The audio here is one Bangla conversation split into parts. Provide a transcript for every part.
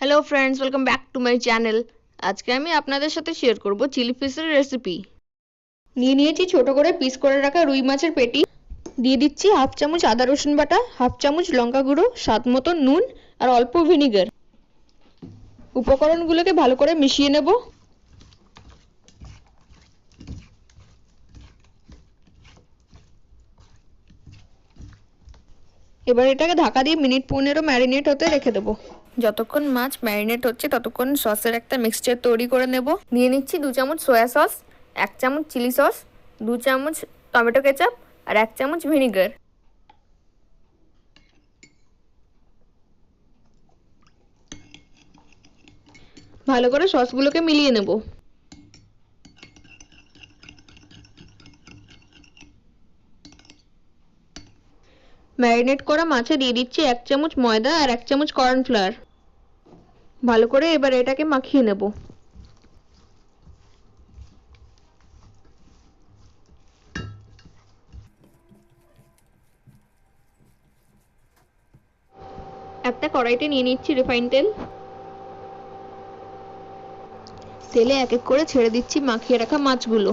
Hello friends welcome back to my channel আজকে আমি আপনাদের সাথে শেয়ার করব চিলি ফিশের রেসিপি নিয়ে নিয়েছি ছোট করে পিস করে রাখা রুই মাছের পেটি। দিয়ে দিচ্ছি হাফ চামচ আদা রসুন বাটা হাফ চামচ লঙ্কা গুঁড়ো, স্বাদ মতো নুন আর অল্প ভিনিগার উপকরণগুলোকে ভালো করে মিশিয়ে নেব। এবার এটাকে ঢাকা দিয়ে মিনিট পনেরো ম্যারিনেট হতে রেখে দেবো। যতক্ষণ মাছ ম্যারিনেট হচ্ছে ততক্ষণ সসের একটা মিক্সচার তৈরি করে নেব। নিয়ে নিচ্ছি দু চামচ সয়া সস এক চামচ চিলি সস দু চামচ টমেটো কেচাপ আর এক চামচ ভিনিগার ভালো করে সসগুলোকে মিলিয়ে নেব। ম্যারিনেট করা মাছে দিয়ে দিচ্ছি এক চামচ ময়দা আর এক চামচ কর্নফ্লাওয়ার ভালো করে এবার এটাকে মাখিয়ে নেব। একটা কড়াইতে নিয়ে নিচ্ছি রিফাইন তেল। তেলে এক এক করে ছেড়ে দিচ্ছি মাখিয়ে রাখা মাছগুলো।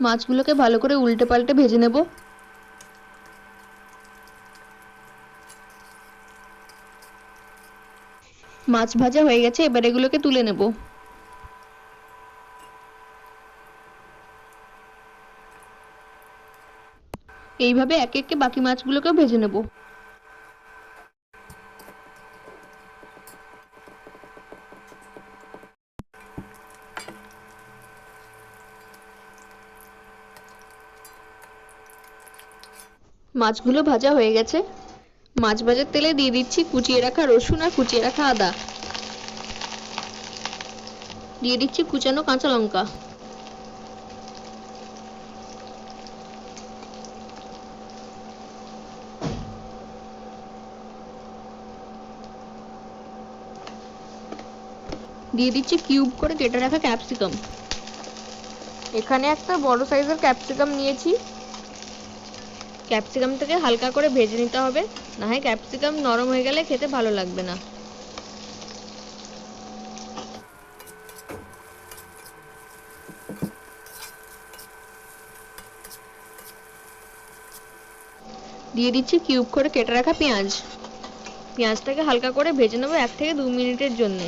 মাছগুলোকে ভালো করে উল্টে পাল্টে ভেজে নেব। মাছ ভাজা হয়ে গেছে, এবার এগুলোকে তুলে নেব। এইভাবে এক এককে বাকি মাছগুলোকেও ভেজে নেব। মাছগুলো ভাজা হয়ে গেছে। মাছ ভাজার তেলে দিয়ে দিচ্ছি কুচিয়ে রাখা রসুন আর কুচিয়ে রাখা আদা। দিয়ে দিচ্ছি কুচানো কাঁচা লঙ্কা। দিয়ে দিচ্ছি কিউব করে কেটে রাখা ক্যাপসিকাম। এখানে একটা বড় সাইজের ক্যাপসিকাম নিয়েছি। ক্যাপসিকামটাকে হালকা করে ভেজে নিতে হবে। না হয় ক্যাপসিকাম নরম হয়ে গেলে খেতে ভালো লাগবে না। দিয়ে দিচ্ছি কিউব করে কেটে রাখা পেঁয়াজ। পেঁয়াজটাকে হালকা করে ভেজে নেব এক থেকে দু মিনিটের জন্যে।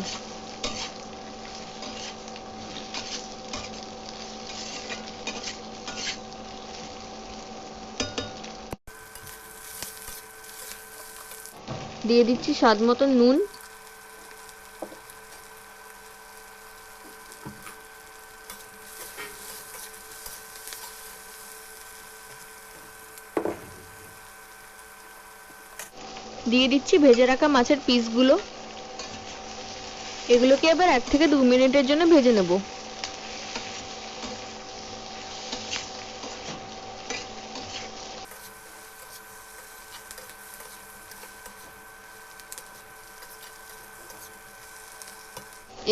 দিয়ে দিচ্ছি স্বাদ মতো নুন। দিয়ে দিচ্ছি ভেজে রাখা মাছের পিসগুলো এগুলোকে এবার এক থেকে দু মিনিটের জন্য ভেজে নেব।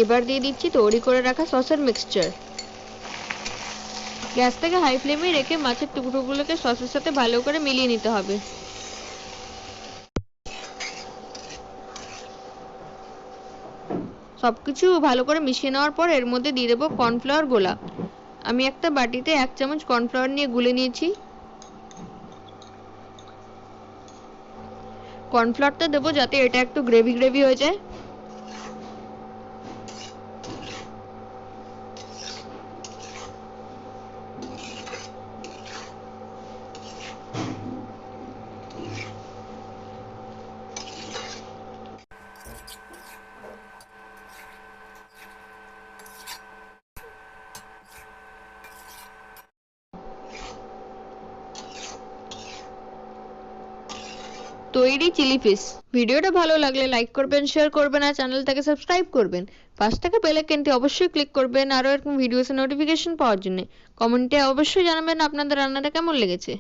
এবার দিয়ে দিচ্ছি তৈরি করে রাখা সসের মিক্সচার গ্যাসটাকে হাই ফ্লেমে রেখে মাছের টুকরোগুলোকে সসের সাথে ভালো করে মিলিয়ে নিতে হবে। সবকিছু ভালো করে মিশিয়ে নেওয়ার পর এর মধ্যে দিয়ে দেবো কর্নফ্লাওয়ার গোলা। আমি একটা বাটিতে এক চামচ কর্নফ্লাওয়ার নিয়ে গুলে নিয়েছি। কর্নফ্লাওয়ারটা দেবো যাতে এটা একটু গ্রেভি গ্রেভি হয়ে যায়। তৈরি চিলি ফিস ভিডিওটা ভালো লাগলে লাইক করবেন শেয়ার করবেন আর চ্যানেলটাকে সাবস্ক্রাইব করবেন। পাশ থেকে বেল আইকনটি অবশ্যই ক্লিক করবেন, আরও এরকম ভিডিওসের নোটিফিকেশন পাওয়ার জন্য। কমেন্টে অবশ্যই জানাবেন আপনাদের রান্নাটা কেমন লেগেছে।